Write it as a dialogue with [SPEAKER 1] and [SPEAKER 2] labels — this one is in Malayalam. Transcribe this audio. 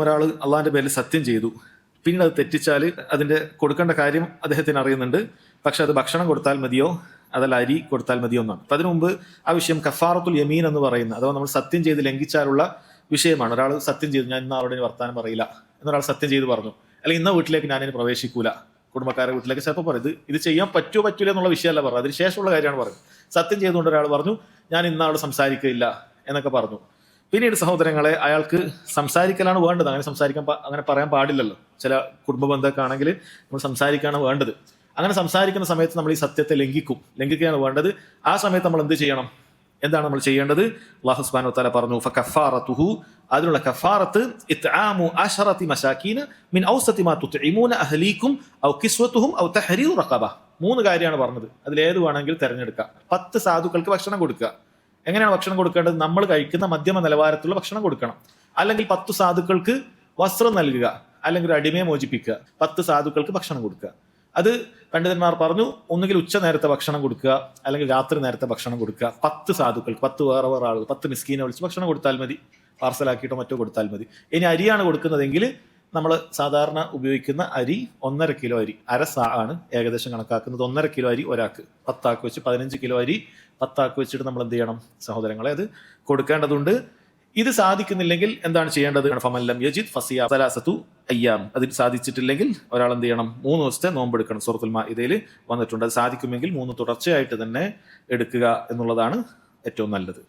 [SPEAKER 1] ഒരാൾ അള്ളാഹിന്റെ പേരിൽ സത്യം ചെയ്തു. പിന്നെ അത് തെറ്റിച്ചാൽ അതിന്റെ കൊടുക്കേണ്ട കാര്യം അദ്ദേഹത്തിന് അറിയുന്നുണ്ട്. പക്ഷെ അത് ഭക്ഷണം കൊടുത്താൽ മതിയോ? അതല്ല അരി കൊടുത്താൽ മതിയോ എന്നാണ്. അപ്പൊ അതിനു മുമ്പ് ആ വിഷയം കഫാറത്തുൽ യമീൻ എന്ന് പറയുന്ന അഥവാ നമ്മൾ സത്യം ചെയ്ത് ലംഘിച്ചാലുള്ള വിഷയമാണ്. ഒരാൾ സത്യം ചെയ്തു ഞാൻ ഇന്ന് അവരുടെ വർത്താനം പറയില്ല എന്നൊരാൾ സത്യം ചെയ്ത് പറഞ്ഞു. അല്ലെങ്കിൽ ഇന്ന വീട്ടിലേക്ക് ഞാനിനി പ്രവേശിക്കൂല. കുടുംബക്കാരുടെ വീട്ടിലേക്ക് ചിലപ്പോൾ പറയും ഇത് ഇത് ചെയ്യാൻ പറ്റുമോ പറ്റൂല എന്നുള്ള വിഷയമല്ല പറഞ്ഞത്. അതിന് ശേഷമുള്ള കാര്യമാണ് പറയുന്നത് സത്യം ചെയ്തുകൊണ്ട് ഒരാൾ പറഞ്ഞു ഞാൻ ഇന്ന അവിടെ സംസാരിക്കില്ല എന്നൊക്കെ പറഞ്ഞു. പിന്നീട് സഹോദരങ്ങളെ അയാൾക്ക് സംസാരിക്കലാണ് വേണ്ടത്. അങ്ങനെ സംസാരിക്കാൻ അങ്ങനെ പറയാൻ പാടില്ലല്ലോ. ചില കുടുംബ ബന്ധമൊക്കെ ആണെങ്കിൽ നമ്മൾ സംസാരിക്കാണ് വേണ്ടത്. അങ്ങനെ സംസാരിക്കുന്ന സമയത്ത് നമ്മൾ ഈ സത്യത്തെ ലംഘിക്കും. ലംഘിക്കുകയാണ് വേണ്ടത്. ആ സമയത്ത് നമ്മൾ എന്ത് ചെയ്യണം? എന്താണ് നമ്മൾ ചെയ്യേണ്ടത്? അള്ളാഹു സുബ്ഹാനഹു വതആല പറഞ്ഞു ഫകഫാറതുഹു അതിനുള്ള കഫാറത്ത് ഇത്ആമു അശറത്തി മസാകീന മിൻ ഔസതി മാ തുത്ഇമൂന അഹ്ലീകും ഔ കിസ്വത്തുഹും ഔ തഹരീറു റഖബ. മൂന്ന് കാര്യമാണ് പറഞ്ഞത്. അതിൽ ഏത് വേണമെങ്കിൽ തിരഞ്ഞെടുക്കുക പത്ത് സാധുക്കൾക്ക് ഭക്ഷണം കൊടുക്കുക. എങ്ങനെയാണ് ഭക്ഷണം കൊടുക്കേണ്ടത്? നമ്മൾ കഴിക്കുന്ന മധ്യമ നിലവാരത്തിലുള്ള ഭക്ഷണം കൊടുക്കണം. അല്ലെങ്കിൽ പത്ത് സാധുക്കൾക്ക് വസ്ത്രം നൽകുക. അല്ലെങ്കിൽ ഒരു അടിമയെ മോചിപ്പിക്കുക. പത്ത് സാധുക്കൾക്ക് ഭക്ഷണം കൊടുക്കുക. അത് പണ്ഡിതന്മാർ പറഞ്ഞു ഒന്നുകിൽ ഉച്ച നേരത്തെ ഭക്ഷണം കൊടുക്കുക അല്ലെങ്കിൽ രാത്രി നേരത്തെ ഭക്ഷണം കൊടുക്കുക. പത്ത് സാധുക്കൾക്ക് പത്ത് വേറെ വേറെ ആളുകൾ പത്ത് മിസ്കീനെ വിളിച്ച് ഭക്ഷണം കൊടുത്താൽ മതി. പാർസലാക്കിയിട്ടോ മറ്റോ കൊടുത്താൽ മതി. ഇനി അരിയാണ് കൊടുക്കുന്നതെങ്കിൽ നമ്മൾ സാധാരണ ഉപയോഗിക്കുന്ന അരി ഒന്നര കിലോ അരി. അര സാ ആണ് ഏകദേശം കണക്കാക്കുന്നത്. ഒന്നര കിലോ അരി ഒരാൾക്ക്. പത്താക്ക് വെച്ച് പതിനഞ്ച് കിലോ അരി പത്താക്ക് വെച്ചിട്ട് നമ്മൾ എന്ത് ചെയ്യണം സഹോദരങ്ങളെ? അത് കൊടുക്കേണ്ടതുണ്ട്. ഇത് സാധിക്കുന്നില്ലെങ്കിൽ എന്താണ് ചെയ്യേണ്ടത്? ഫമല്ലം യജിദ് ഫസിയ സലാസത്തു അയ്യാം. അതിൽ സാധിച്ചിട്ടില്ലെങ്കിൽ ഒരാൾ എന്ത് ചെയ്യണം? മൂന്ന് ദിവസത്തെ നോമ്പെടുക്കണം സൂറത്തുൽ ഇതിൽ വന്നിട്ടുണ്ട്. അത് സാധിക്കുമെങ്കിൽ മൂന്ന് തുടർച്ചയായിട്ട് തന്നെ എടുക്കുക എന്നുള്ളതാണ് ഏറ്റവും നല്ലത്.